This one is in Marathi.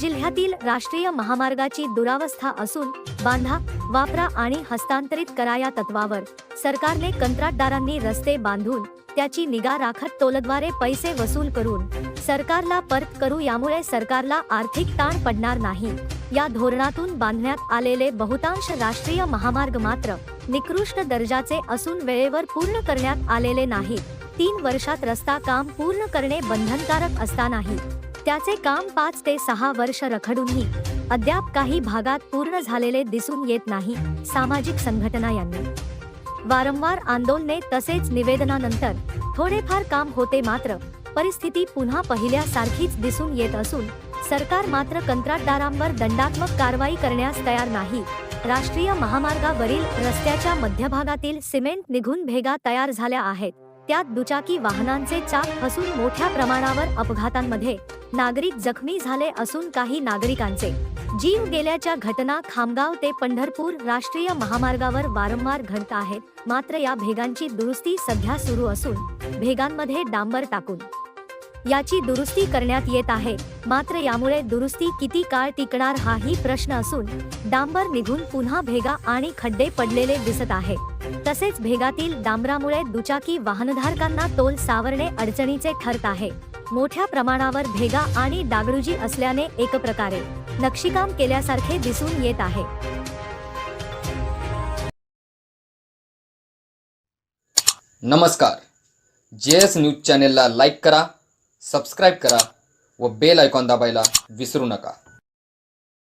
जिल्ह्यातील राष्ट्रीय महामार्गाची दुरावस्था असून बांधा वापरा आणि हस्तांतरित करा या तत्वावर सरकारने कंत्राटदारांनी रस्ते बांधून त्याची निगा राखत टोलद्वारे पैसे वसूल करून सरकारला परत करू यामुळे सरकारला आर्थिक ताण पडणार नाही. या धोरणातून बांधण्यात आलेले बहुतांश राष्ट्रीय महामार्ग मात्र निकृष्ट दर्जाचे असून वेळेवर पूर्ण करण्यात आलेले नाहीत. तीन वर्षात रस्ता काम पूर्ण करणे बंधनकारक असतानाही त्याचे काम पाच ते सहा वर्ष रखडूनही अद्याप काही भागात पूर्ण झालेले दिसून येत नाही सामाजिक संघटना यांनी. वारंवार आंदोलने तसेच निवेदनानंतर थोडेफार काम होते मात्र परिस्थिती पुन्हा पहिल्यासारखीच दिसून येत असून सरकार मात्र कंत्राटदारांवर दंडात्मक कारवाई करण्यास तयार नाही. राष्ट्रीय महामार्गावरील रस्त्याच्या मध्यभागातील सिमेंट निघून भेगा तयार झाल्या आहेत. त्यात दुचाकी वाहनांचे चाक फसून मोठ्या प्रमाणावर अपघातांमध्ये नागरिक जखमी झाले असून काही नागरिकांचे जीव गेल्याच्या घटना खामगाव ते पंढरपूर राष्ट्रीय महामार्गावर वारंवार घडत आहेत. मात्र या भेगांची दुरुस्ती सध्या सुरू असून भेगांमध्ये डांबर टाकून याची दुरुस्ती करण्यात येत आहे. मात्र यामुळे दुरुस्ती किती काळ टिकणार हाही प्रश्न असून डांबर निघून पुन्हा भेगा आणि खड्डे पडलेले दिसत आहे. तसेच भेगातील डांबरामुळे दुचाकी वाहनधारकांना तोल सावरणे अडचणीचे ठरत आहे. मोठ्या प्रमाणावर भेगा आणि डागडुजी असल्याने एक प्रकारे नक्षीकाम केल्यासारखे दिसून येत आहे. नमस्कार. जे एस न्यूज चॅनेलला लाईक करा सबस्क्राईब करा व बेल आयकॉन दाबायला विसरू नका.